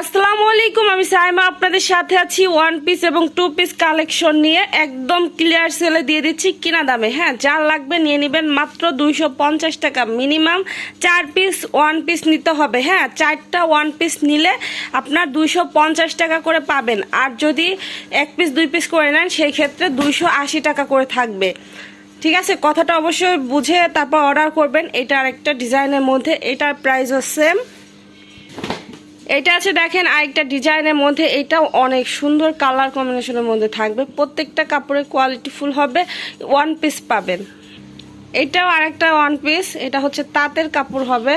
আসসালামু আলাইকুম, আমি সাইমা আপনাদের সাথে আছি ওয়ান পিস এবং টু পিস কালেকশন নিয়ে একদম ক্লিয়ার সেলে দিয়ে দিচ্ছি কিনা দামে। হ্যাঁ যা লাগবে নিয়ে নেবেন মাত্র দুইশো পঞ্চাশ টাকা। মিনিমাম চার পিস ওয়ান পিস নিতে হবে। হ্যাঁ চারটা ওয়ান পিস নিলে আপনার দুইশো পঞ্চাশ টাকা করে পাবেন। আর যদি এক পিস দুই পিস করে নেন, সেই ক্ষেত্রে দুইশো আশি টাকা করে থাকবে। ঠিক আছে, কথাটা অবশ্যই বুঝে তারপর অর্ডার করবেন। এটা আরেকটা ডিজাইনের মধ্যে। এটার প্রাইসও সেম এটা আছে দেখেন আরেকটা ডিজাইনের মধ্যে, এটাও অনেক সুন্দর কালার কম্বিনেশনের মধ্যে থাকবে। প্রত্যেকটা কাপড়ের কোয়ালিটি ফুল হবে ওয়ান পিস পাবেন। এটাও আরেকটা ওয়ান পিস এটা হচ্ছে তাঁতের কাপড় হবে।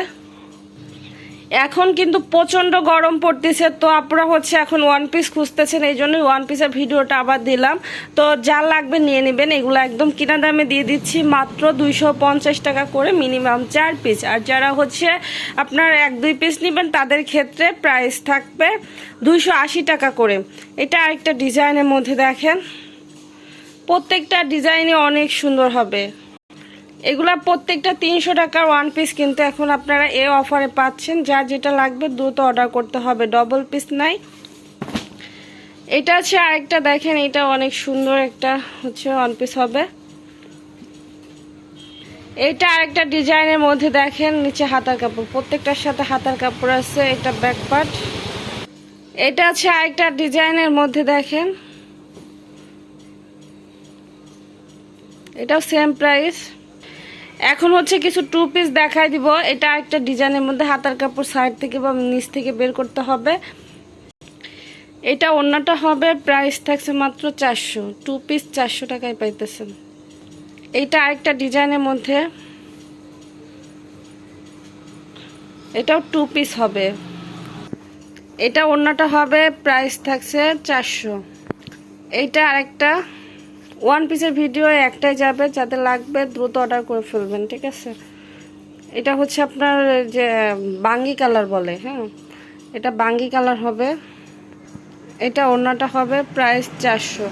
এখন কিন্তু প্রচণ্ড গরম পড়তেছে, তো আপনারা হচ্ছে এখন ওয়ান পিস খুঁজতেছেন, এই জন্যই ওয়ান পিসের ভিডিওটা আবার দিলাম। তো যা লাগবে নিয়ে নেবেন, এগুলো একদম কিনা দামে দিয়ে দিচ্ছি, মাত্র দুইশো পঞ্চাশ টাকা করে মিনিমাম চার পিস আর যারা হচ্ছে আপনার এক দুই পিস নেবেন, তাদের ক্ষেত্রে প্রাইস থাকবে দুইশো আশি টাকা করে। এটা আরেকটা ডিজাইনের মধ্যে দেখেন। প্রত্যেকটা ডিজাইনই অনেক সুন্দর হবে। এগুলা প্রত্যেকটা তিনশো টাকার ওয়ান পিস কিন্তু এখন আপনারা এ অফারে পাচ্ছেন। যা যেটা লাগবে দ্রুত অর্ডার করতে হবে। ডবল পিস নাই। এটা আছে আরেকটা দেখেন, এটা অনেক সুন্দর একটা হচ্ছে ওয়ান পিস হবে। এটা আরেকটা ডিজাইনের মধ্যে দেখেন, নিচে হাতার কাপড়। প্রত্যেকটার সাথে হাতার কাপড় আছে, এটা ব্যাক পার্ট এটা আছে আরেকটা ডিজাইনের মধ্যে দেখেন। এটাও সেম প্রাইস এখন হচ্ছে কিছু টু পিস দেখাই দিব। এটা একটা ডিজাইনের মধ্যে হাতার কাপড় সাইড থেকে বা নিচ থেকে বের করতে হবে। এটা অন্যটা হবে প্রাইস থাকছে মাত্র চারশো। টু পিস চারশো টাকায় পাইতেছেন। এইটা আরেকটা ডিজাইনের মধ্যে। এটাও টু পিস হবে। এটা অন্যটা হবে প্রাইস থাকছে চারশো। এইটা আরেকটা। ওয়ান পিসের ভিডিও একটাই যাবে যাতে লাগবে দ্রুত অর্ডার করে ফেলবেন, ঠিক আছে? এটা হচ্ছে আপনার যে বাঙ্গি কালার বলে হ্যাঁ? এটা বাঙ্গি কালার হবে। এটা অন্যটা হবে প্রাইস চারশো।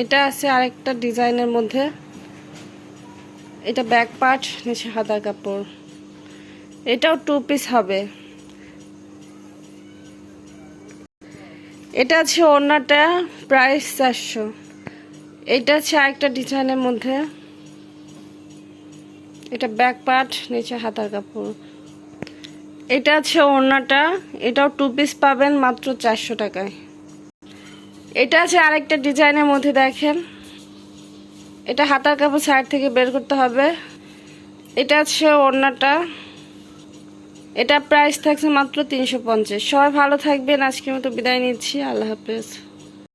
এটা আছে আরেকটা ডিজাইনের মধ্যে। এটা ব্যাক পার্ট নিচে হাতার কাপড়। এটাও টু পিস হবে। এটা আছে অন্যটা প্রাইস চারশো। এটা আছে আরেকটা ডিজাইনের মধ্যে। এটা ব্যাক পার্ট নিচে হাতার কাপড়। এটা আছে ওড়নাটা, এটাও টু পিস পাবেন মাত্র চারশো টাকায়। এটা আছে আরেকটা ডিজাইনের মধ্যে দেখেন। এটা হাতার কাপড় সাইড থেকে বের করতে হবে। এটা আছে ওড়নাটা। এটা প্রাইস থাকছে মাত্র তিনশো পঞ্চাশ। সবাই ভালো থাকবেন। আজকের মতো বিদায় নিচ্ছি। আল্লাহ হাফেজ।